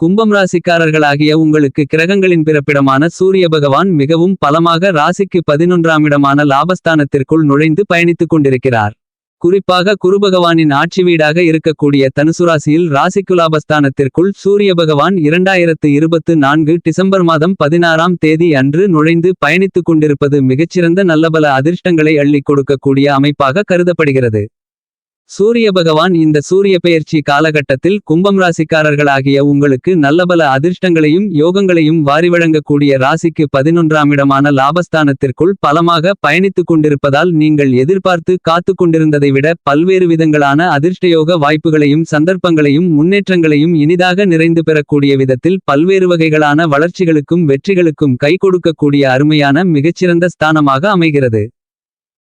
கும்பம் ராசிக்காரர்களாகிய உங்களுக்கு கிரகங்களின் பிறப்பிடமான சூரிய பகவான் மிகவும் பலமாக ராசிக்கு பதினொன்றாம் இடமான லாபஸ்தானத்திற்குள் நுழைந்து பயணித்துக் கொண்டிருக்கிறார். குறிப்பாக குருபகவானின் ஆட்சி வீடாக இருக்கக்கூடிய தனுசுராசியில் ராசிக்கு லாபஸ்தானத்திற்குள் சூரிய பகவான் இரண்டாயிரத்து இருபத்து நான்கு டிசம்பர் மாதம் பதினாறாம் தேதி அன்று நுழைந்து பயணித்துக் கொண்டிருப்பது மிகச்சிறந்த நல்லபல அதிர்ஷ்டங்களை அள்ளிக் கொடுக்கக்கூடிய அமைப்பாக கருதப்படுகிறது. சூரிய பகவான் இந்த சூரிய பெயர்ச்சி காலகட்டத்தில் கும்பம் ராசிக்காரர்களாகிய உங்களுக்கு நல்லபல அதிர்ஷ்டங்களையும் யோகங்களையும் வாரி வழங்கக்கூடிய ராசிக்கு பதினொன்றாம் இடமான லாபஸ்தானத்திற்குள் பலமாக பயணித்துக் கொண்டிருப்பதால் நீங்கள் எதிர்பார்த்து காத்து கொண்டிருந்ததை விட பல்வேறு விதங்களான அதிர்ஷ்டயோக வாய்ப்புகளையும் சந்தர்ப்பங்களையும் முன்னேற்றங்களையும் இனிதாக நிறைந்து பெறக்கூடிய விதத்தில் பல்வேறு வகைகளான வளர்ச்சிகளுக்கும் வெற்றிகளுக்கும் கை கொடுக்கக்கூடிய அருமையான மிகச்சிறந்த ஸ்தானமாக அமைகிறது.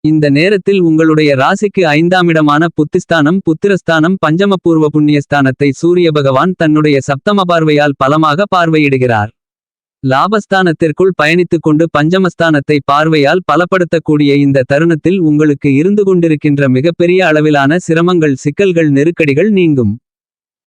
இந்த நேரத்தில் உங்களுடைய ராசிக்கு ஐந்தாம் இடமான புத்திஸ்தானம் புத்திரஸ்தானம் பஞ்சமபூர்வ புண்ணியஸ்தானத்தை சூரிய பகவான் தன்னுடைய சப்தம பார்வையால் பலமாக பார்வையிடுகிறார். லாபஸ்தானத்திற்குள் பயணித்துக் கொண்டு பஞ்சமஸ்தானத்தை பார்வையால் பலப்படுத்தக்கூடிய இந்த தருணத்தில் உங்களுக்கு இருந்து கொண்டிருக்கின்ற மிகப்பெரிய அளவிலான சிரமங்கள் சிக்கல்கள் நெருக்கடிகள் நீங்கும்.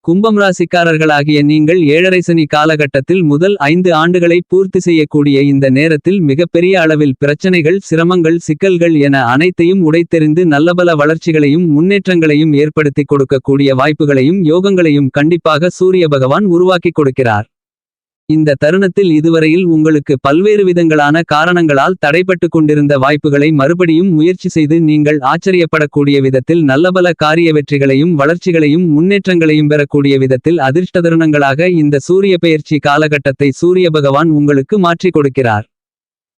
கும்பம் ராசிக்காரர்களாகிய நீங்கள் ஏழரை சனி காலகட்டத்தில் முதல் ஐந்து ஆண்டுகளை பூர்த்தி செய்யக்கூடிய இந்த நேரத்தில் மிகப்பெரிய அளவில் பிரச்சனைகள் சிரமங்கள் சிக்கல்கள் என அனைத்தையும் உடைத்தெறிந்து நல்லபல வளர்ச்சிகளையும் முன்னேற்றங்களையும் ஏற்படுத்திக் கொடுக்கக்கூடிய வாய்ப்புகளையும் யோகங்களையும் கண்டிப்பாக சூரிய பகவான் உருவாக்கிக் கொடுக்கிறார். இந்த தருணத்தில் இதுவரையில் உங்களுக்கு பல்வேறு விதங்களான காரணங்களால் தடைப்பட்டு கொண்டிருந்த வாய்ப்புகளை மறுபடியும் முயற்சி செய்து நீங்கள் ஆச்சரியப்படக்கூடிய விதத்தில் நல்லபல காரிய வெற்றிகளையும் வளர்ச்சிகளையும் முன்னேற்றங்களையும் பெறக்கூடிய விதத்தில் அதிர்ஷ்ட தருணங்களாக இந்த சூரிய பெயர்ச்சி காலகட்டத்தை சூரிய பகவான் உங்களுக்கு மாற்றிக் கொடுக்கிறார்.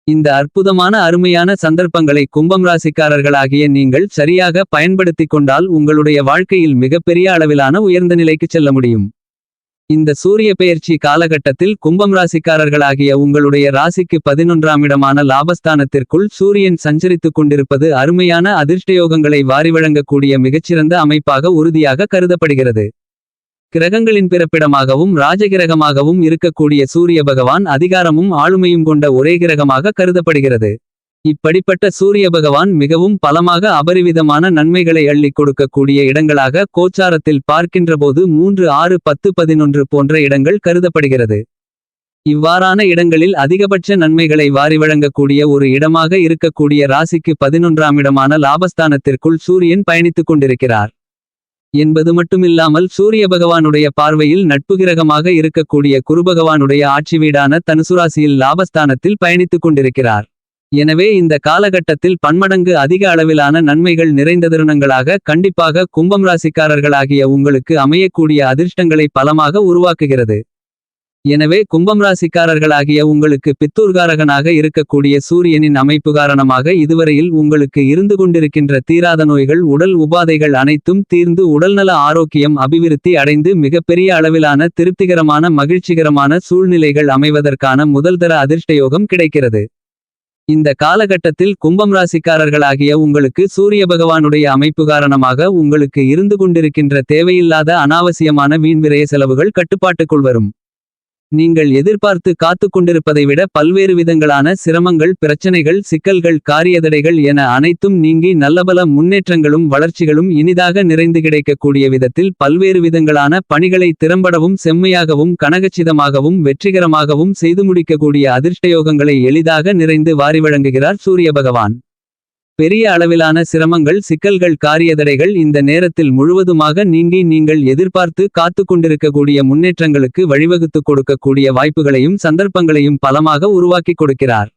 இந்த அற்புதமான அருமையான சந்தர்ப்பங்களை கும்பம் ராசிக்காரர்களாகிய நீங்கள் சரியாக பயன்படுத்திக் கொண்டால் உங்களுடைய வாழ்க்கையில் மிகப்பெரிய அளவிலான உயர்ந்த நிலைக்கு செல்ல முடியும். இந்த சூரிய பெயர்ச்சி காலகட்டத்தில் கும்பம் ராசிக்காரர்களாகிய உங்களுடைய ராசிக்கு பதினொன்றாம் இடமான லாபஸ்தானத்திற்குள் சூரியன் சஞ்சரித்துக் கொண்டிருப்பது அருமையான அதிர்ஷ்டயோகங்களை வாரி வழங்கக்கூடிய மிகச்சிறந்த அமைப்பாக உறுதியாக கருதப்படுகிறது. கிரகங்களின் பிறப்பிடமாகவும் ராஜகிரகமாகவும் இருக்கக்கூடிய சூரிய பகவான் அதிகாரமும் ஆளுமையும் கொண்ட ஒரே கிரகமாக கருதப்படுகிறது. இப்படிப்பட்ட சூரிய பகவான் மிகவும் பலமாக அபரிவிதமான நன்மைகளை அள்ளிக் கொடுக்கக்கூடிய இடங்களாக கோச்சாரத்தில் பார்க்கின்றபோது மூன்று ஆறு பத்து பதினொன்று போன்ற இடங்கள் கருதப்படுகிறது. இவ்வாறான இடங்களில் அதிகபட்ச நன்மைகளை வாரி வழங்கக்கூடிய ஒரு இடமாக இருக்கக்கூடிய ராசிக்கு பதினொன்றாம் இடமான லாபஸ்தானத்திற்குள் சூரியன் பயணித்துக் கொண்டிருக்கிறார். என்பது மட்டுமில்லாமல் சூரிய பகவானுடைய பார்வையில் நட்பு கிரகமாக இருக்கக்கூடிய குருபகவானுடைய ஆட்சி வீடான தனுசுராசியில் லாபஸ்தானத்தில் பயணித்துக் கொண்டிருக்கிறார். எனவே இந்த காலகட்டத்தில் பன்மடங்கு அதிக அளவிலான நன்மைகள் நிறைந்த தருணங்களாக கண்டிப்பாக கும்பம் ராசிக்காரர்களாகிய உங்களுக்கு அமையக்கூடிய அதிர்ஷ்டங்களை பலமாக உருவாக்குகிறது. எனவே கும்பம் ராசிக்காரர்களாகிய உங்களுக்கு பித்தூர்காரகனாக இருக்கக்கூடிய சூரியனின் அமைப்பு காரணமாக இதுவரையில் உங்களுக்கு இருந்து கொண்டிருக்கின்ற தீராத நோய்கள் உடல் உபாதைகள் அனைத்தும் தீர்ந்து உடல்நல ஆரோக்கியம் அபிவிருத்தி அடைந்து மிகப்பெரிய அளவிலான திருப்திகரமான மகிழ்ச்சிகரமான சூழ்நிலைகள் அமைவதற்கான முதல்தர அதிர்ஷ்டயோகம் கிடைக்கிறது. இந்த காலகட்டத்தில் கும்பம் ராசிக்காரர்களாகிய உங்களுக்கு சூரிய பகவானுடைய அமைப்பு காரணமாக உங்களுக்கு இருந்து கொண்டிருக்கின்ற தேவையில்லாத அனாவசியமான வீண்விரய செலவுகள் கட்டுப்பாட்டுக்குள் வரும். நீங்கள் எதிர்பார்த்து காத்து கொண்டிருப்பதை விட பல்வேறு விதங்களான சிரமங்கள் பிரச்சனைகள் சிக்கல்கள் காரியதடைகள் என அனைத்தும் நீங்கி நல்லபல முன்னேற்றங்களும் வளர்ச்சிகளும் இனிதாக நிறைந்து கிடைக்கக்கூடிய விதத்தில் பல்வேறு விதங்களான பணிகளை திறம்படவும் செம்மையாகவும் கனகச்சிதமாகவும் வெற்றிகரமாகவும் செய்து முடிக்கக்கூடிய அதிர்ஷ்டயோகங்களை எளிதாக நிறைந்து வாரி வழங்குகிறார் சூரிய பகவான். பெரிய அளவிலான சிரமங்கள் சிக்கல்கள் காரியதடைகள் இந்த நேரத்தில் முழுவதுமாக நீங்கி நீங்கள் எதிர்பார்த்து காத்து கொண்டிருக்கக்கூடிய முன்னேற்றங்களுக்கு வழிவகுத்துக் கொடுக்கக்கூடிய வாய்ப்புகளையும் சந்தர்ப்பங்களையும் பலமாக உருவாக்கிக் கொடுக்கிறார்.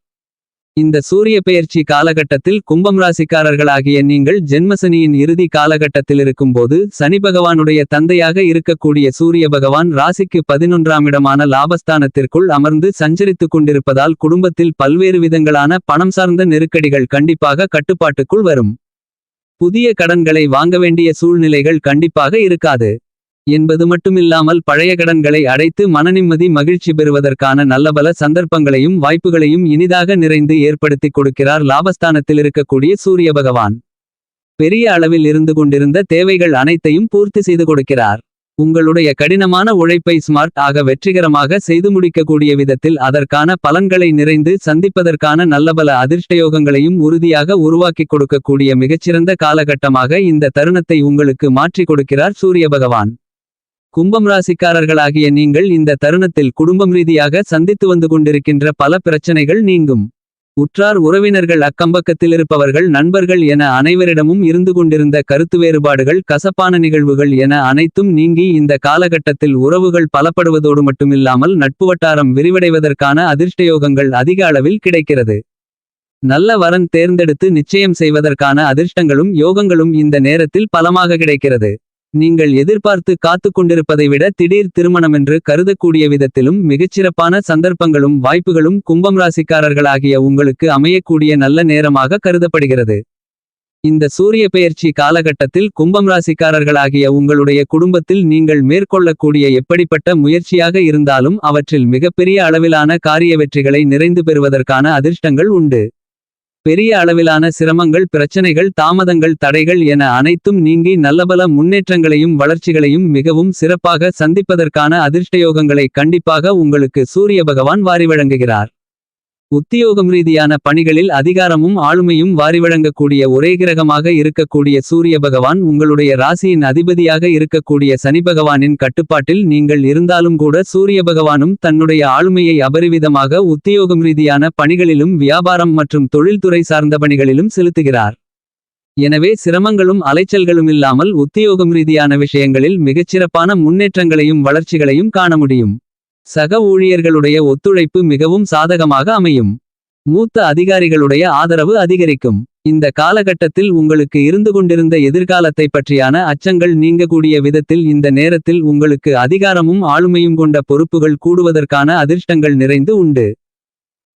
இந்த சூரிய பெயர்ச்சி காலகட்டத்தில் கும்பம் ராசிக்காரர்களாகிய நீங்கள் ஜென்மசனியின் இறுதி காலகட்டத்தில் இருக்கும்போது சனி பகவானுடைய தந்தையாக இருக்கக்கூடிய சூரிய பகவான் ராசிக்கு பதினொன்றாம் இடமான லாபஸ்தானத்திற்குள் அமர்ந்து சஞ்சரித்துக் கொண்டிருப்பதால் குடும்பத்தில் பல்வேறு விதங்களான பணம் சார்ந்த நெருக்கடிகள் கண்டிப்பாக கட்டுப்பாட்டுக்குள் வரும். புதிய கடன்களை வாங்க வேண்டிய சூழ்நிலைகள் கண்டிப்பாக இருக்காது. என்பது மட்டுமில்லாமல் பழைய கடன்களை அடைத்து மனநிம்மதி மகிழ்ச்சி பெறுவதற்கான நல்லபல சந்தர்ப்பங்களையும் வாய்ப்புகளையும் இனிதாக நிறைந்து ஏற்படுத்திக் கொடுக்கிறார் லாபஸ்தானத்தில் இருக்கக்கூடிய சூரிய பகவான். பெரிய அளவில் இருந்து கொண்டிருந்த தேவைகள் அனைத்தையும் பூர்த்தி செய்து கொடுக்கிறார். உங்களுடைய கடினமான உழைப்பை ஸ்மார்ட் ஆக வெற்றிகரமாக செய்து முடிக்கக்கூடிய விதத்தில் அதற்கான பலன்களை நிறைந்து சந்திப்பதற்கான நல்லபல அதிர்ஷ்டயோகங்களையும் உறுதியாக உருவாக்கிக் கொடுக்கக்கூடிய மிகச்சிறந்த காலகட்டமாக இந்த தருணத்தை உங்களுக்கு மாற்றிக் கொடுக்கிறார் சூரிய பகவான். கும்பம் ராசிக்காரர்களாகிய நீங்கள் இந்த தருணத்தில் குடும்பம் ரீதியாக சந்தித்து வந்து கொண்டிருக்கின்ற பல பிரச்சனைகள் நீங்கும். உற்றார் உறவினர்கள் அக்கம்பக்கத்திலிருப்பவர்கள் நண்பர்கள் என அனைவரிடமும் இருந்து கொண்டிருந்த கருத்து வேறுபாடுகள் கசப்பான நிகழ்வுகள் என அனைத்தும் நீங்கி இந்த காலகட்டத்தில் உறவுகள் பலப்படுவதோடு மட்டுமில்லாமல் நட்பு வட்டாரம் விரிவடைவதற்கான அதிர்ஷ்டயோகங்கள் அதிக அளவில் கிடைக்கிறது. நல்ல வரன் தேர்ந்தெடுத்து நிச்சயம் செய்வதற்கான அதிர்ஷ்டங்களும் யோகங்களும் இந்த நேரத்தில் பலமாக கிடைக்கிறது. நீங்கள் எதிர்பார்த்து காத்து கொண்டிருப்பதை விட திடீர் திருமணமென்று கருதக்கூடிய விதத்திலும் மிகச்சிறப்பான சந்தர்ப்பங்களும் வாய்ப்புகளும் கும்பம் ராசிக்காரர்களாகிய உங்களுக்கு அமையக்கூடிய நல்ல நேரமாக கருதப்படுகிறது. இந்த சூரிய பெயர்ச்சி காலகட்டத்தில் கும்பம் ராசிக்காரர்களாகிய உங்களுடைய குடும்பத்தில் நீங்கள் மேற்கொள்ளக்கூடிய எப்படிப்பட்ட முயற்சியாக இருந்தாலும் அவற்றில் மிகப்பெரிய அளவிலான காரிய வெற்றிகளை நிறைந்து பெறுவதற்கான அதிர்ஷ்டங்கள் உண்டு. பெரிய அளவிலான சிரமங்கள் பிரச்சனைகள் தாமதங்கள் தடைகள் என அனைத்தும் நீங்கி நல்லபல முன்னேற்றங்களையும் வளர்ச்சிகளையும் மிகவும் சிறப்பாக சந்திப்பதற்கான அதிர்ஷ்டயோகங்களை கண்டிப்பாக உங்களுக்கு சூரிய பகவான் வாரி வழங்குகிறார். உத்தியோகம் ரீதியான பணிகளில் அதிகாரமும் ஆளுமையும் வாரிவழங்கக்கூடிய ஒரே கிரகமாக இருக்கக்கூடிய சூரிய பகவான் உங்களுடைய ராசியின் அதிபதியாக இருக்கக்கூடிய சனி பகவானின் கட்டுப்பாட்டில் நீங்கள் இருந்தாலும் கூட சூரிய பகவானும் தன்னுடைய ஆளுமையை அபரிவிதமாக உத்தியோகம் ரீதியான பணிகளிலும் வியாபாரம் மற்றும் தொழில்துறை சார்ந்த பணிகளிலும் செலுத்துகிறார். எனவே சிரமங்களும் அலைச்சல்களும் இல்லாமல் உத்தியோகம் ரீதியான விஷயங்களில் மிகச்சிறப்பான முன்னேற்றங்களையும் வளர்ச்சிகளையும் காண முடியும். சக ஊழியர்களுடைய ஒத்துழைப்பு மிகவும் சாதகமாக அமையும். மூத்த அதிகாரிகளுடைய ஆதரவு அதிகரிக்கும். இந்த காலகட்டத்தில் உங்களுக்கு இருந்து கொண்டிருந்த எதிர்காலத்தை பற்றியான அச்சங்கள் நீங்கக்கூடிய விதத்தில் இந்த நேரத்தில் உங்களுக்கு அதிகாரமும் ஆளுமையும் கொண்ட பொறுப்புகள் கூடுவதற்கான அதிர்ஷ்டங்கள் நிறைந்து உண்டு.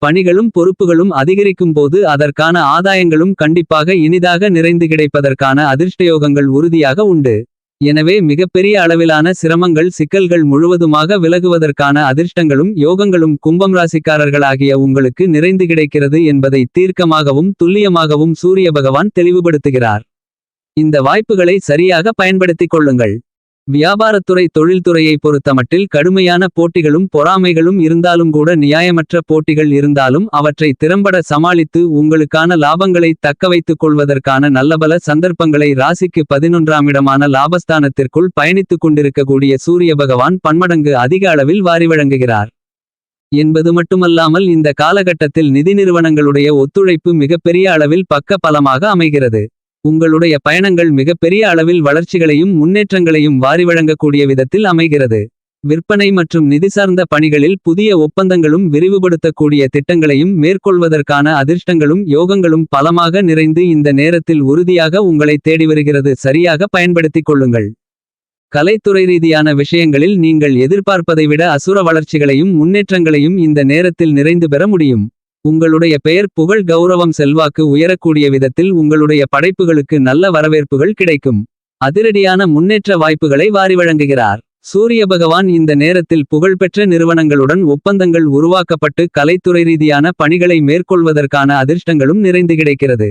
பணிகளும் பொறுப்புகளும் அதிகரிக்கும் போது அதற்கான ஆதாயங்களும் கண்டிப்பாக இனிதாக நிறைந்து கிடைப்பதற்கான அதிர்ஷ்டயோகங்கள் உறுதியாக உண்டு. எனவே மிகப்பெரிய அளவிலான சிரமங்கள் சிக்கல்கள் முழுவதுமாக விலகுவதற்கான அதிர்ஷ்டங்களும் யோகங்களும் கும்பம் ராசிக்காரர்களாகிய உங்களுக்கு நிறைந்து கிடைக்கிறது என்பதை தீர்க்கமாகவும் துல்லியமாகவும் சூரிய பகவான் தெளிவுபடுத்துகிறார். இந்த வாய்ப்புகளை சரியாக பயன்படுத்திக் கொள்ளுங்கள். வியாபாரத்துறை தொழில்துறையை பொறுத்தமட்டில் கடுமையான போட்டிகளும் பொறாமைகளும் இருந்தாலும் கூட நியாயமற்ற போட்டிகள் இருந்தாலும் அவற்றை திறம்பட சமாளித்து உங்களுக்கான லாபங்களை தக்கவைத்துக் கொள்வதற்கான நல்லபல சந்தர்ப்பங்களை ராசிக்கு பதினொன்றாம் இடமான லாபஸ்தானத்திற்குள் பயணித்துக் கொண்டிருக்கக்கூடிய சூரிய பகவான் பன்மடங்கு அதிக அளவில் வாரி வழங்குகிறார். என்பது மட்டுமல்லாமல் இந்த காலகட்டத்தில் நிதி நிறுவனங்களுடைய ஒத்துழைப்பு மிகப்பெரிய அளவில் பக்க பலமாக அமைகிறது. உங்களுடைய பயணங்கள் மிகப்பெரிய அளவில் வளர்ச்சிகளையும் முன்னேற்றங்களையும் வாரி வழங்கக்கூடிய விதத்தில் அமைகிறது. விற்பனை மற்றும் நிதி சார்ந்த பணிகளில் புதிய ஒப்பந்தங்களும் விரிவுபடுத்தக்கூடிய திட்டங்களையும் மேற்கொள்வதற்கான அதிர்ஷ்டங்களும் யோகங்களும் பலமாக நிறைந்து இந்த நேரத்தில் உறுதியாக உங்களை தேடி வருகிறது சரியாக பயன்படுத்திக் கொள்ளுங்கள். கலைத்துறை ரீதியான விஷயங்களில் நீங்கள் எதிர்பார்ப்பதை விட அசுர வளர்ச்சிகளையும் முன்னேற்றங்களையும் இந்த நேரத்தில் நிறைந்து பெற முடியும். உங்களுடைய பெயர் புகழ் கௌரவம் செல்வாக்கு உயரக்கூடிய விதத்தில் உங்களுடைய படைப்புகளுக்கு நல்ல வரவேற்புகள் கிடைக்கும். அதிரடியான முன்னேற்ற வாய்ப்புகளை வாரி வழங்குகிறார். சூரிய பகவான் இந்த நேரத்தில் புகழ்பெற்ற நிறுவனங்களுடன் ஒப்பந்தங்கள் உருவாக்கப்பட்டு கலைத்துறை ரீதியான பணிகளை மேற்கொள்வதற்கான அதிர்ஷ்டங்களும் நிறைந்து கிடைக்கிறது.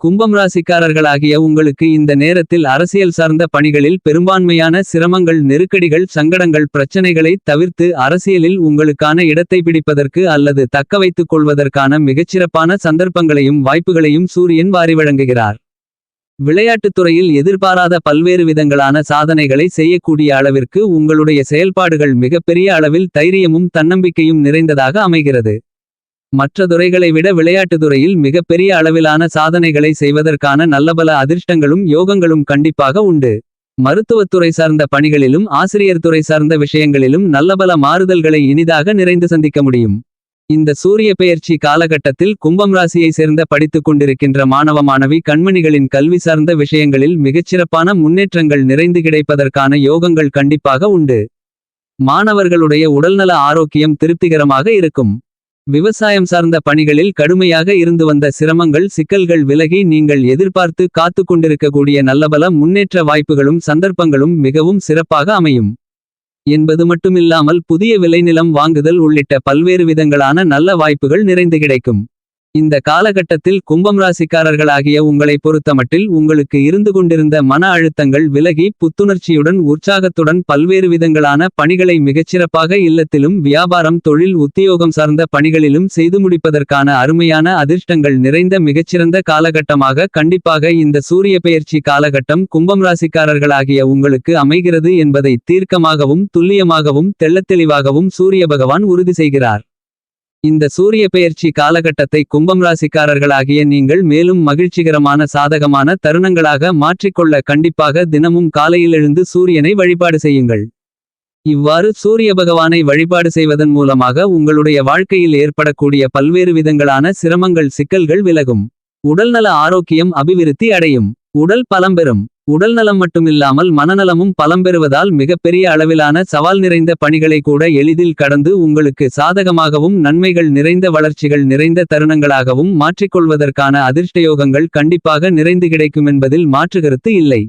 கும்பம் ராசிக்காரர்களாகிய உங்களுக்கு இந்த நேரத்தில் அரசியல் சார்ந்த பணிகளில் பெரும்பான்மையான சிரமங்கள் நெருக்கடிகள் சங்கடங்கள் பிரச்சனைகளை தவிர்த்து அரசியலில் உங்களுக்கான இடத்தை பிடிப்பதற்கு அல்லது தக்கவைத்துக் கொள்வதற்கான மிகச்சிறப்பான சந்தர்ப்பங்களையும் வாய்ப்புகளையும் சூரியன் வாரி வழங்குகிறார். விளையாட்டுத் துறையில் எதிர்பாராத பல்வேறு விதங்களான சாதனைகளை செய்யக்கூடிய அளவிற்கு உங்களுடைய செயல்பாடுகள் மிகப்பெரிய அளவில் தைரியமும் தன்னம்பிக்கையும் நிறைந்ததாக அமைகிறது. மற்ற துறைகளை விட விளையாட்டு துறையில் மிகப்பெரிய அளவிலான சாதனைகளை செய்வதற்கான நல்லபல அதிர்ஷ்டங்களும் யோகங்களும் கண்டிப்பாக உண்டு. மருத்துவத்துறை சார்ந்த பணிகளிலும் ஆசிரியர் துறை சார்ந்த விஷயங்களிலும் நல்லபல மாறுதல்களை இனிதாக நிறைந்து சந்திக்க முடியும். இந்த சூரிய பெயர்ச்சி காலகட்டத்தில் கும்பம் ராசியை சேர்ந்த படித்துக் கொண்டிருக்கின்ற மாணவ மாணவி கண்மணிகளின் கல்வி சார்ந்த விஷயங்களில் மிகச்சிறப்பான முன்னேற்றங்கள் நிறைந்து கிடைப்பதற்கான யோகங்கள் கண்டிப்பாக உண்டு. மாணவர்களுடைய உடல்நல ஆரோக்கியம் திருப்திகரமாக இருக்கும். விவசாயம் சார்ந்த பணிகளில் கடுமையாக இருந்து வந்த சிரமங்கள் சிக்கல்கள் விலகி நீங்கள் எதிர்பார்த்து காத்து கொண்டிருக்கக்கூடிய நல்லபல முன்னேற்ற வாய்ப்புகளும் சந்தர்ப்பங்களும் மிகவும் சிறப்பாக அமையும். என்பது மட்டுமில்லாமல் புதிய விளைநிலம் வாங்குதல் உள்ளிட்ட பல்வேறு விதங்களான நல்ல வாய்ப்புகள் நிறைந்து கிடைக்கும். இந்த காலகட்டத்தில் கும்பம் ராசிக்காரர்களாகிய உங்களை பொறுத்தமட்டில் உங்களுக்கு இருந்து கொண்டிருந்த மன அழுத்தங்கள் விலகி புத்துணர்ச்சியுடன் உற்சாகத்துடன் பல்வேறு விதங்களான பணிகளை மிகச்சிறப்பாக இல்லத்திலும் வியாபாரம் தொழில் உத்தியோகம் சார்ந்த பணிகளிலும் செய்து முடிப்பதற்கான அருமையான அதிர்ஷ்டங்கள் நிறைந்த மிகச்சிறந்த காலகட்டமாக கண்டிப்பாக இந்த சூரிய பெயர்ச்சி காலகட்டம் கும்பம் ராசிக்காரர்களாகிய உங்களுக்கு அமைகிறது என்பதை தீர்க்கமாகவும் துல்லியமாகவும் தெள்ளத்தெளிவாகவும் சூரிய பகவான் உறுதி செய்கிறார். இந்த சூரிய பெயர்ச்சி காலகட்டத்தை கும்பம் ராசிக்காரர்களாகிய நீங்கள் மேலும் மகிழ்ச்சிகரமான சாதகமான தருணங்களாக மாற்றிக்கொள்ள கண்டிப்பாக தினமும் காலையில் எழுந்து சூரியனை வழிபாடு செய்யுங்கள். இவ்வாறு சூரிய பகவானை வழிபாடு செய்வதன் மூலமாக உங்களுடைய வாழ்க்கையில் ஏற்படக்கூடிய பல்வேறு விதங்களான சிரமங்கள் சிக்கல்கள் விலகும். உடல்நல ஆரோக்கியம் அபிவிருத்தி அடையும். உடல் பலம் பெறும். உடல் நலம் மட்டுமில்லாமல் மனநலமும் பலம் பெறுவதால் மிகப்பெரிய அளவிலான சவால் நிறைந்த பணிகளை கூட எளிதில் கடந்து உங்களுக்கு சாதகமாகவும் நன்மைகள் நிறைந்த வளர்ச்சிகள் நிறைந்த தருணங்களாகவும் மாற்றிக்கொள்வதற்கான அதிர்ஷ்டயோகங்கள் கண்டிப்பாக நிறைந்து கிடைக்குமென்பதில் மாற்றுகருத்து இல்லை.